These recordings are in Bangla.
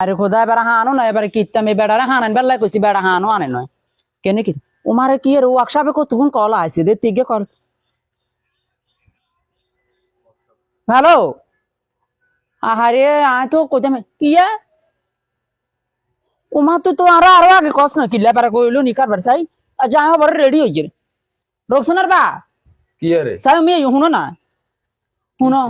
আরে খোদা এবার হানো না এবারে কিতাম এই বেড়ারে হানান বেলা কইছি বেড়া হানো আনে নয় কেনে কি উমারে কি এর ওয়ার্কশপে কতক্ষণ কল আছে দে তিগে কর হ্যালো আহারে আয় তো কইতাম কিয়া উমা তো তো আরও আরও আগে কস না কিল্লা পারা কইলো নি কারবার চাই আর যাই আবার রেডি হই গেল রোকসনার বা কি আরে চাই আমি শুনো না শুনো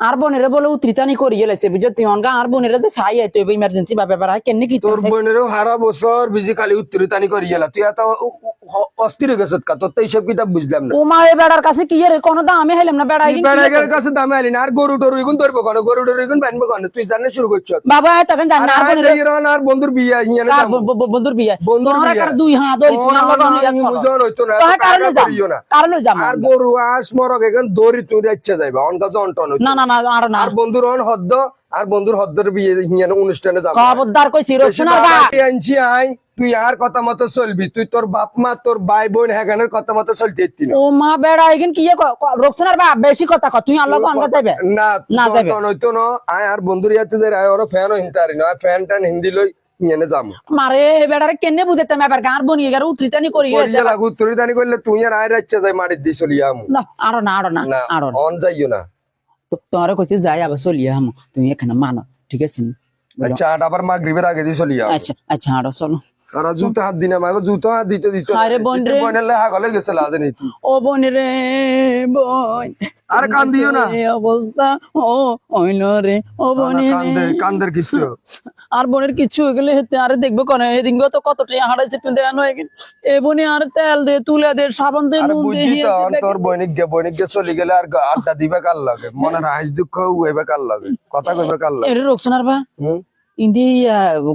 আর বোনেরে বলে উত্রিতানি করি গেলেছে বুঝছ? তুই অনগা আর বোনেরে যে চাই আইতো ইমার্জেন্সি বা ব্যাপার হয় কেন কি তোর বোনেরও হারা বছর বিজি খালি উত্তরিতানি করি গেলা তুই এত অস্থির হয়ে গেছত কা তোর তো এইসব কিতাব বুঝলাম না। ও মা এ বেড়ার কাছে কি রে কোনো দামে হেলাম না? বেড়াই তুই বেড়াইগের কাছে দামে আলি না। আর গরু টরু এগুন ধরবো কেন? গরু টরু এগুন বানবো কেন? তুই জানে শুরু করছ। বাবা তখন জান না আর বন্ধুর বিয়ে। ব- ব- বন্ধুর বিয়ে? বন্ধুর বিয়ে। কার দুই হাত ধরি তোমার আমার হইয়া বুঝন হইতো না, কারণে যাম না। কারণে যাম আর গরু আস মরক এখান দড়ি তুই ইচ্ছা যাইবা অনকা জন্টন না না না আর না। আর বন্ধুর অন হদ্দ। আর বন্ধুর হদ্দর বিয়ে হিয়ানে অনুষ্ঠানে যাব। খবরদার কইছি বেশি রোকসনার বা আনছি আই তুই আর কথা মতো চলবি। তুই তোর বাপ মা তোর ভাই বোন হ্যাগানের কথা মতো চলতে ইত্তি না। ও মা বেড়া এখান কি রোকসনার বা বেশি কথা কয় তুই আল্লাহ আনবা যাইবে? না না যাবে। যাবে হইতো না আয় আর বন্ধুর ইয়াতে যাই আয় ওর ফ্যান হিনতারি না ফ্যান ট্যান হিন্দি লই নিয়ে যাম। মারে বেড়ারে কেনে বুঝাইতাম এবার গাঁর বনিয়ে গেল উত্রিতানি করি দানি করলে তুই আর আয় রাচ্চা যাই মাটির দিয়ে চলি আম। না আরও না আরও না আরও অন যাইও না। তো- তোমার কইছি যাই আবার চলিয়া হাম তুমি এখানে মানো ঠিক আছে? আচ্ছা আট আবার মাগরিবের আগে দিয়ে চলি আম আচ্ছা আচ্ছা আরও চলো। আর জুতো হাত দিনা মাগো জুতো হাত দিতে দিতে আরে বোন রে। বোনের লেহা গলে গেছে লাদে নি তুই ও বোন রে বোন। আর কান দিও না। এই অবস্থা? ও হইল রে। ও বোন কান্দে কান্দের কিছু। আর বোনের কিছু হয়ে গেলে হেতে আরে দেখব কেন এদিন তো কত টাকা হারাইছে তুমি দেখানো হয়ে গেল। এ বোনে আর তেল দে তুলে দে সাবান দে নুন দে তোর বৈনিক গে বৈনিক গে চলি গেলে আর আড্ডা দিবে কার লাগে? মনে হাস দুঃখ হইবে কার লাগে? কথা কইবে কার লাগে? এরে রোকসনার বা হুম? ইন্দি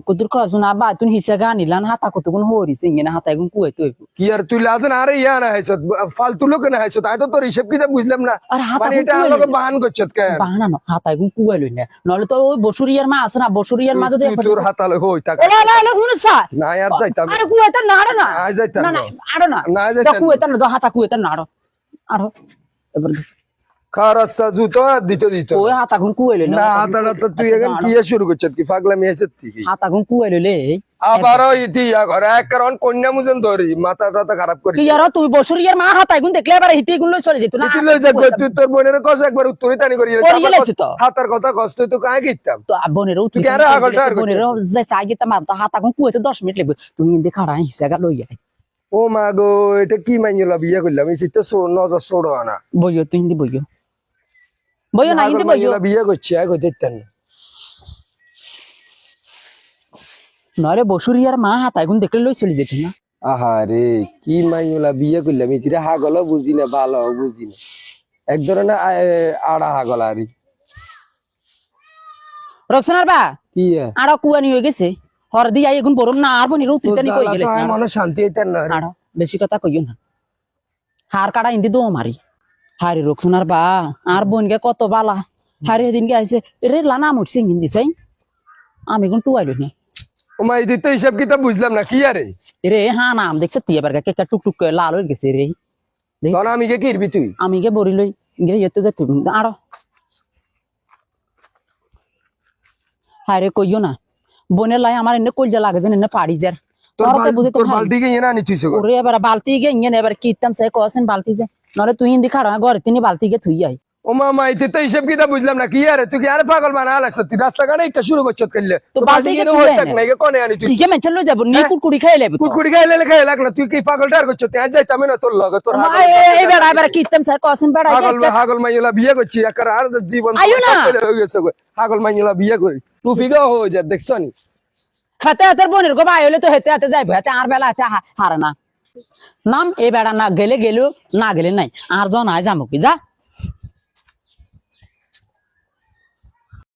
কুদুর কজন আবা তুন হিসা গানি লান হাতা কতগুন হরিছে ইঙ্গিনা হাতা এগুন কুয়ে তুই কি আর তুই লাদেন আরে ইয়া না হাইছত ফালতু লোক না হাইছত তাই তো তোর হিসেব কিতাব বুঝলাম না। আর হাতা মানে এটা লইন। বাহান করছত কেন? বাহানা ন হাতা এগুন কুয়ে লই না নলে তো ওই বসুরিয়ার মা আছে না বসুরিয়ার মা যদি তোর হাতালে হই তাক ওলা ওলা ওলা শুনছা না? আর যাইতাম আরে কুয়ে তার না আরও না। আয় যাইতাম না না না। আরও না। না যাইতাম কুয়ে তার না হাতা কুয়ে তার না আরও। আরও। এবার রাস্তা জুতো আর দিতে দিত ওই হাতা গুন কুয়ে না। তো তুই এখন কি শুরু কি পাগলামি হাইছত কি হাতা গুন কুয়ে লইলে আবারও ইতি ঘরে এক কারণ কন্যা মুজন ধরি মাথা টাথা খারাপ করি কি আর তুই মা হাতা দেখলে এবার হিতে গুন লই চলে যেত। না ইতি লই যা তুই তোর বোনের কস একবার করি তো। হাতার কথা কষ্ট তো কিতাম তো বোনের আগলটা বোনের যে চাই গেতাম হাতা তো মিনিট লাগবে। তুই ইন্দে খাড়া লই ও মা গো এটা কি মাইনলা বিয়ে করলাম? এই চিত্ত নজর ছোড়ো আনা। বইও তুই হিন্দি বইও। বইও না হিন্দি বইও। বিয়ে করছি আগে দেখতেন। নরে বসুরিয়ার মা হাতা দেখলে লই চলে যেত না। আহারে কি মাইনলা বিয়ে করলাম ইতিরে হাগল বুঝি না ভালো বুঝি না। এক ধরনের আড়া হাগল আরি রক্সনার বা? কি? আর কুয়ানি হয়ে গেছে। হরদি আই এখন বরম না আর বনি রুতি তোর তানি কই শান্তি হইতেন না বেশি কথা কইও না। হার কাটা ইন্দি দো মারি হারি রক্সনার বা আর বোনকে কত বালা হারি দিনকে আইছে রে লানা মুটছে হিন্দি চাই আমি কোন টুয়াইলো না ও মা ইদি তো হিসাব কিতাব বুঝলাম না কি আরে রে হ্যাঁ নাম দেখছে তিয়া বার কে টুক টুক করে লাল হয়ে গেছে রে তখন আমি কে কিরবি তুই আমি গে বরি লই গে যেতে যেতে আরও হারে কইও না বোনের লাই আমার এনে কইজা লাগে যে এনে পাড়ি যার তোর তোর তো বাল- বুঝে তোর বালতি কে এনে আনি তুইছে ওরে এবার বালতি গে ইয়ে এবার কিতাম সে কসেন বালতি যে নরে তুই ইন্দি খাড়া ঘরে তিনি বালতি গে থুই আই ও মা মা ইতি তো হিসাব কিতাব বুঝলাম না কি আরে তুই কি আরে পাগল বানা আলাস তুই রাস্তা কানে একটা শুরু করছত করলে তো বালতি তুই হই? থাক না। কোনে আনি তুই? কে মেনচন লই যাব নি কুড়কুড়ি খাই লেব তো কুকুড়ি খাইলে লেখা লাগ না তুই কি পাগল টার করছত আজ যাইতাম না তোর লগে তোর হাগল- এ- এই বেড়া এবার কিতাম সে কসেন বেড়া পাগল হাগল মাইলা বিয়ে করছি একার আর জীবন হয়ে গেছে গো। পাগল মাইলা বিয়ে করি। তুই ফিগা হয়ে যা দেখছ নি? হাতে হাতের বোনের গো ভাই হলে তো হেতে হাতে যাইবে। হাতে আর বেলা হাতে হারে না। নাম, এ বেড়া না গেলে গেলেও, না গেলে নাই। আর জন আয় যাব কি, যা।